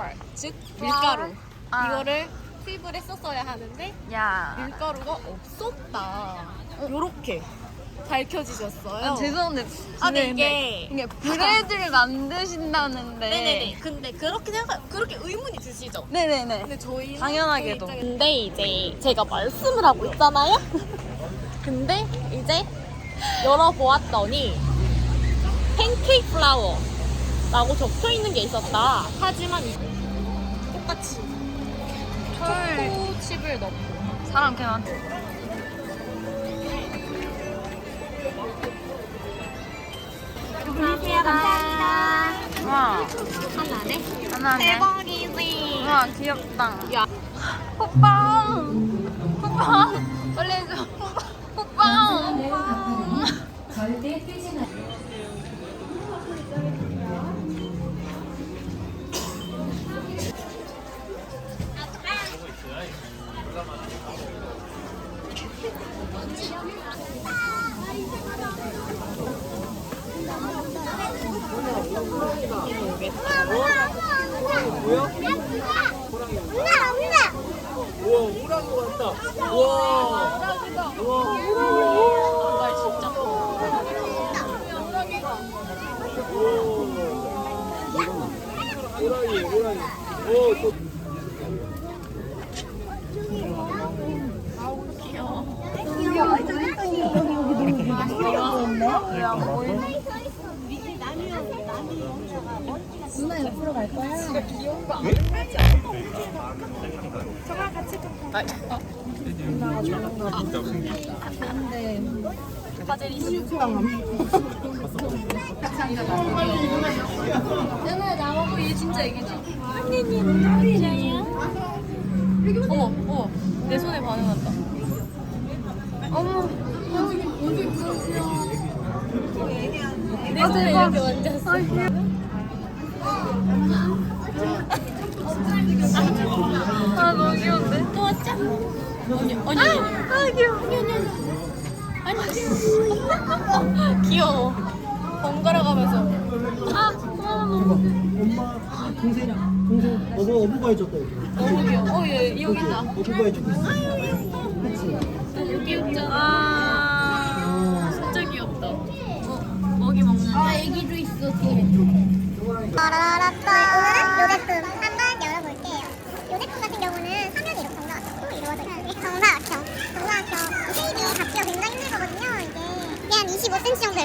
flour, 즉 밀가루. 아. 이거를 투입을 했었어야 하는데 야. 밀가루가 없었다. 요렇게 밝혀지셨어요. 아, 죄송한데. 아, 근데 근데 이게 이게 브레드를 만드신다는데. 네네네. 근데 그렇게 생각, 그렇게 의문이 드시죠? 네네네. 근데 저희 당연하게도. 근데 이제 제가 말씀을 하고 있잖아요. 근데 이제 열어보았더니 팬케이크 플라워 라고 적혀 있는 게 있었다. 하지만 이- 똑같이 철. 초코칩을 넣고 사람 개 많다. 안녕하세요. 감사합니다. 와. 하나네. 하나네. 대박이지. 와, 귀엽다. 야. 호빵! 호빵! 빨리 해줘. 호빵! 호빵! 절대 뛰지 마. 누나 저랑 같이 좀 근데 다들 26강 오 또. 얘 진짜 애기다. 어머, 어머, 내 손에 반응한다. 어머, 내 손에 이렇게 만졌어. 아, 너무 귀여운데? 또 왔죠? 언니, 언니, 아, 귀여워. 아니, 아니, 귀여워. 번갈아 가면서. 아, 고마워. 엄마 동생 동생 어부 어부가 해줬다 이거. 너무 귀여워. 어, 얘 여기 있다. 어부가 해주고 있어. 너무 귀엽잖아. 아, 진짜 귀엽다. 어, 먹이 먹는. 아, 애기도 있어, 뒤에. 따라라따. 오늘은 요 제품 한번 열어볼게요. 요 제품 같은 경우는 화면이 이렇게 정사각형으로 이루어져 있는데 정사각형, 정사각형 쉐입이 잡기가 굉장히 힘들 거거든요. 이게 한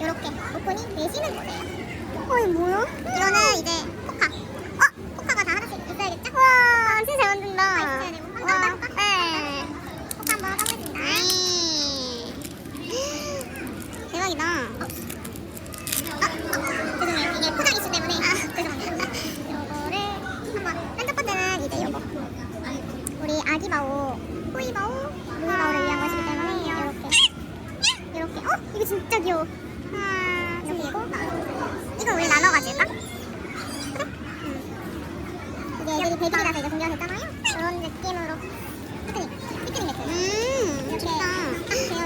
이렇게 오픈이 되시는 거예요. 어, 이 뭐야? 이거는 이제 포카. 어, 포카가 다 하나씩 있어야겠죠? 와, 진짜 잘 만든다. 있어야 되고 한번 따볼까? 네. 포카 한번 따보겠습니다. 대박이다. 어. 아, 아, 죄송해요. 이게 포장 이슈 때문에. 아, 죄송합니다. 요거를 한번. 딴첫 번째는 이제 요거. 우리 아기바오, 호이바오, 루이바오를 위한 것이기 때문에 이렇게. 이렇게. 어? 이거 진짜 귀여워. 하나, 이렇게 이거. 이거 우리 나눠 가질까? 그래? 음. 이게 애들이 베이비라서 이제 공개가 됐잖아요. 그런 느낌으로. 피크닉. 피크닉 매트. 음, 이렇게. 좋다.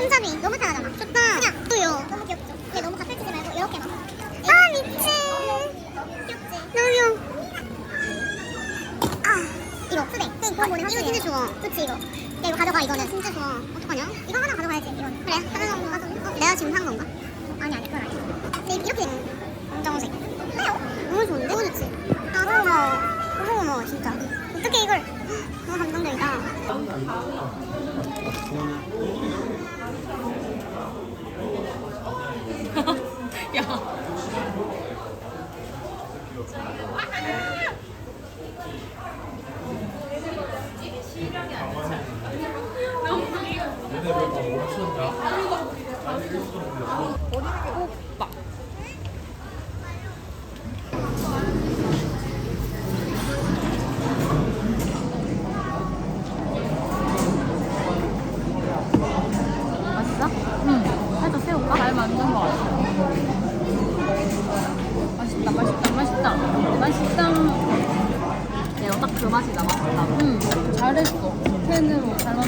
손잡이 너무 편하잖아. 좋다. 그냥 또요. 너무 귀엽죠? 근데 너무 다 펼치지 말고 이렇게만. 아, 미치. 귀엽지? 너무 귀여워. 아, 이거 쓰대. 이거 이거 진짜 좋아. 그치, 이거. 야, 이거 가져가, 이거는. 진짜 좋아. 어떡하냐? 이거 하나 가져가야지, 이건. 그래, 하나 정도 가져. 어, 내가 지금 산 건가? 아니, 아니, 그건 아니야. 근데 이렇게 되는 거야. 검정색. 왜요? 너무 좋은데? 너무 좋지? 아, 고마워. 너무 고마워, 진짜. 어떻게 이걸. 너무 감동적이다. 야. 맛있다. 내가 딱 그 맛이 나 맛있다. 응, 잘했어. 팬으로 잘같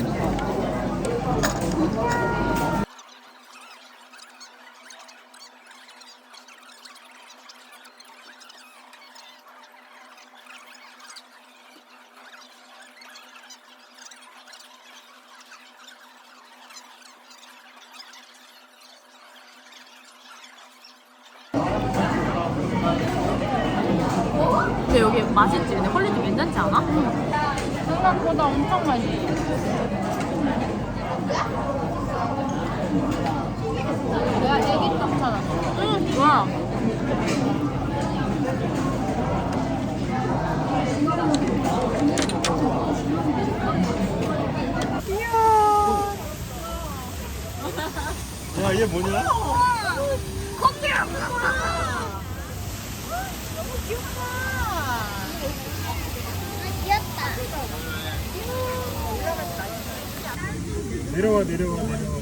근데 여기 맛있지? 근데 퀄리티 괜찮지 않아? 생각보다 엄청 맛있어. 내가 애기 떡 찾았어. 응, 좋아. 야, 얘 뭐냐? 귀엽다. 내려와, 내려와, 내려와.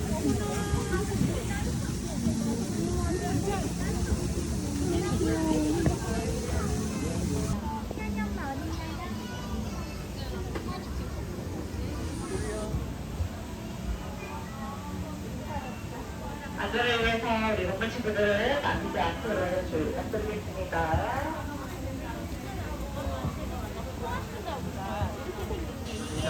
안전을 위해서 리모컨 친구들은 만지지 않도록 부탁드리겠습니다.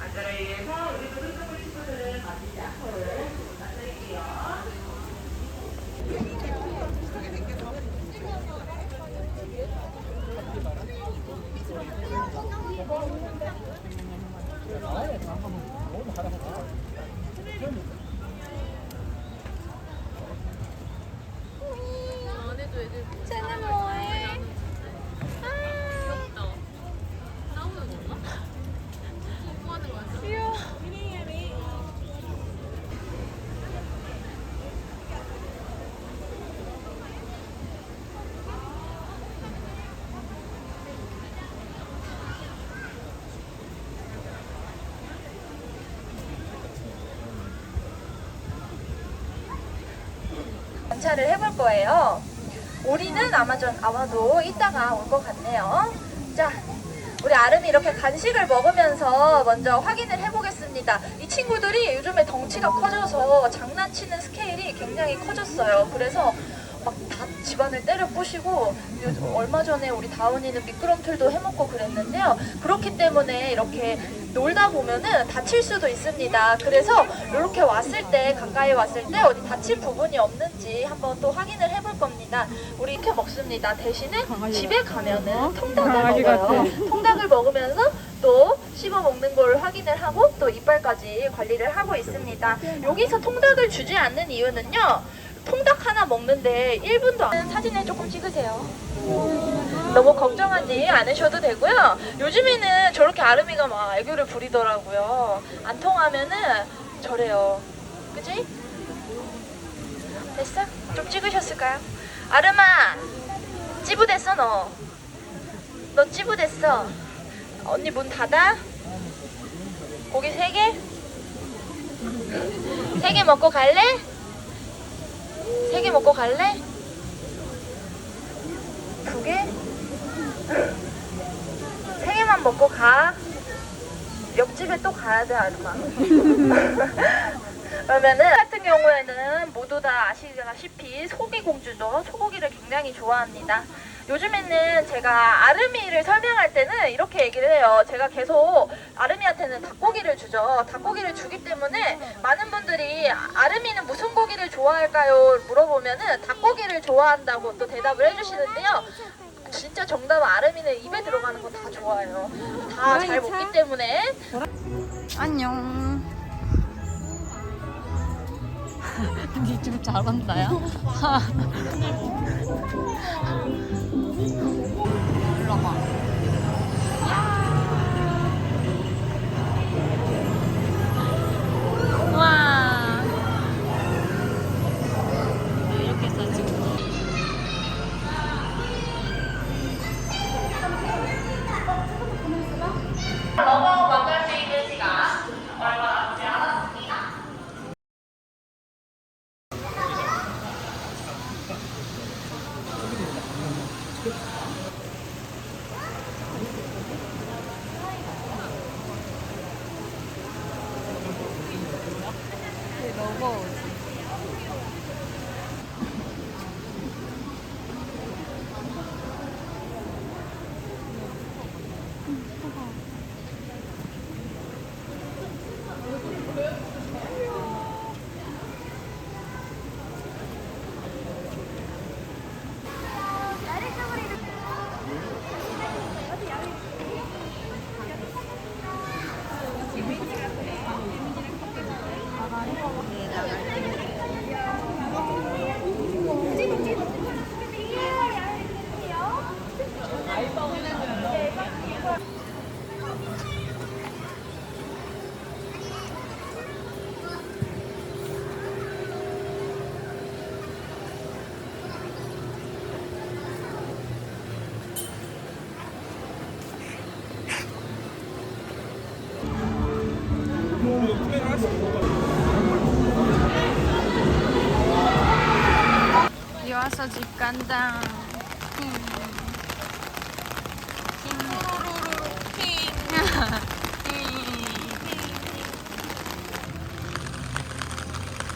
안전을 위해서 우리 리모컨 친구들은 만지지 않도록 부탁드릴게요. 쟤는 뭐해? 귀엽다. 싸우는 건가? 뭐 하는 거야? 귀여워. 관찰을 해볼 거예요. 우리는 아마 전 아마도 이따가 올 것 같네요. 자, 우리 아름이 이렇게 간식을 먹으면서 먼저 확인을 해보겠습니다. 이 친구들이 요즘에 덩치가 커져서 장난치는 스케일이 굉장히 커졌어요. 그래서 막 다 집안을 때려 부시고 얼마 전에 우리 다운이는 미끄럼틀도 해먹고 그랬는데요. 그렇기 때문에 이렇게 놀다 보면은 다칠 수도 있습니다. 그래서 이렇게 왔을 때 가까이 왔을 때 어디 다친 부분이 없는지 한번 또 확인을 해볼 겁니다. 우리 이렇게 먹습니다. 대신에 집에 가면은 통닭을 먹어요. 통닭을 먹으면서 또 씹어 먹는 걸 확인을 하고 또 이빨까지 관리를 하고 있습니다. 여기서 통닭을 주지 않는 이유는요. 통닭 하나 먹는데 1분도 안 사진을 조금 찍으세요. 너무 걱정하지 않으셔도 되고요. 요즘에는 저렇게 아름이가 막 애교를 부리더라고요. 안 통하면은 저래요. 그지? 됐어? 좀 찍으셨을까요? 아름아! 찌부됐어 너. 너 찌부됐어. 언니 문 닫아. 고기 세 개? 세개 먹고 갈래? 세 개 먹고 갈래? 두 개? 세 개만 먹고 가. 옆집에 또 가야 돼, 아르마. 그러면은 같은 경우에는 모두 다 아시다시피 소고기 공주죠. 소고기를 굉장히 좋아합니다. 요즘에는 제가 아르미를 설명할 때는 이렇게 얘기를 해요. 제가 계속 아르미한테는 닭고기를 주죠. 닭고기를 주기 때문에 많은 분들이 아르미는 무슨 고기를 좋아할까요? 물어보면은 닭고기를 좋아한다고 또 대답을 해주시는데요. 진짜 정답은 아르미는 입에 들어가는 거 다 좋아해요. 다 잘 먹기 때문에 안녕. 니좀 잘한다, 야. 일로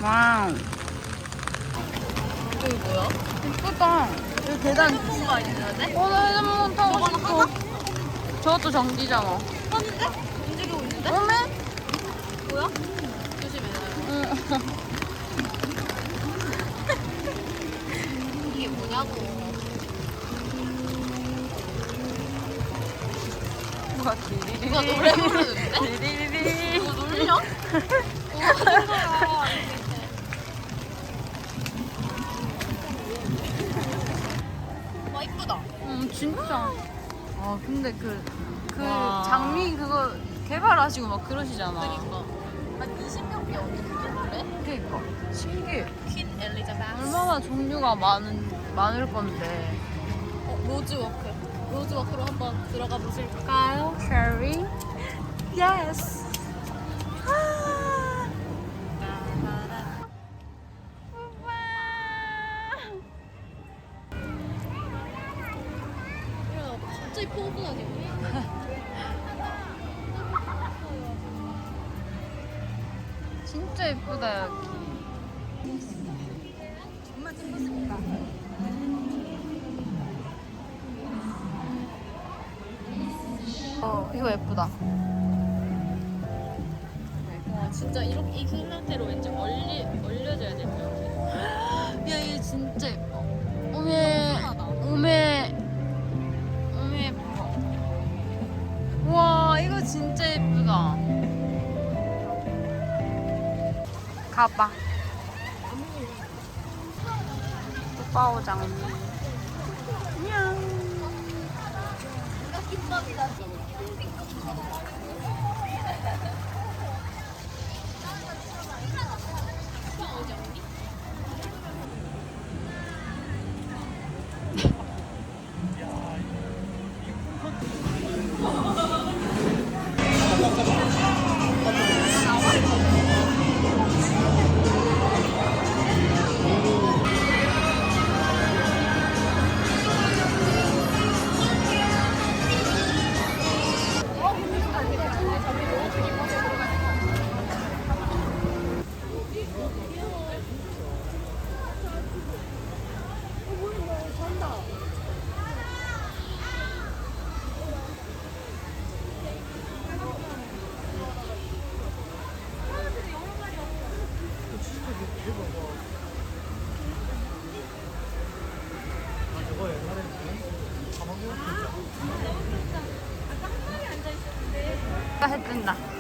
와우. 여기 뭐야? 예쁘다. 여기 계단. 뭔가 있는데? 어, 나 해전문 타고 싶어. 저것도 전기잖아. 하는데? 움직이고 있는데? 오메? 뭐야? 조심해. 응. 이게 뭐냐고. 누가 노래 부르는데? 디리리리. 이거 놀려? 뭐 하는 거야? 와 이쁘다. 응, 진짜. 아, 근데 그, 그 와. 장미 그거 개발하시고 막 그러시잖아. 그러니까 한 20명이 어떻게 그래? 그니까. 신기해. 퀸 엘리자베스. 얼마나 종류가 많은, 많을 건데. 어, 로즈워크. 로즈워크로 한번 들어가 보실까요? 어 이거 예쁘다. 와 진짜 이렇게 이 상태로 왠지 얼리 얼려져야 될것 같아. 야 이게 진짜 예뻐. 오메 오메 오메 예뻐. 와 이거 진짜 예쁘다. 가봐. 오빠 오 장 해 뜬다.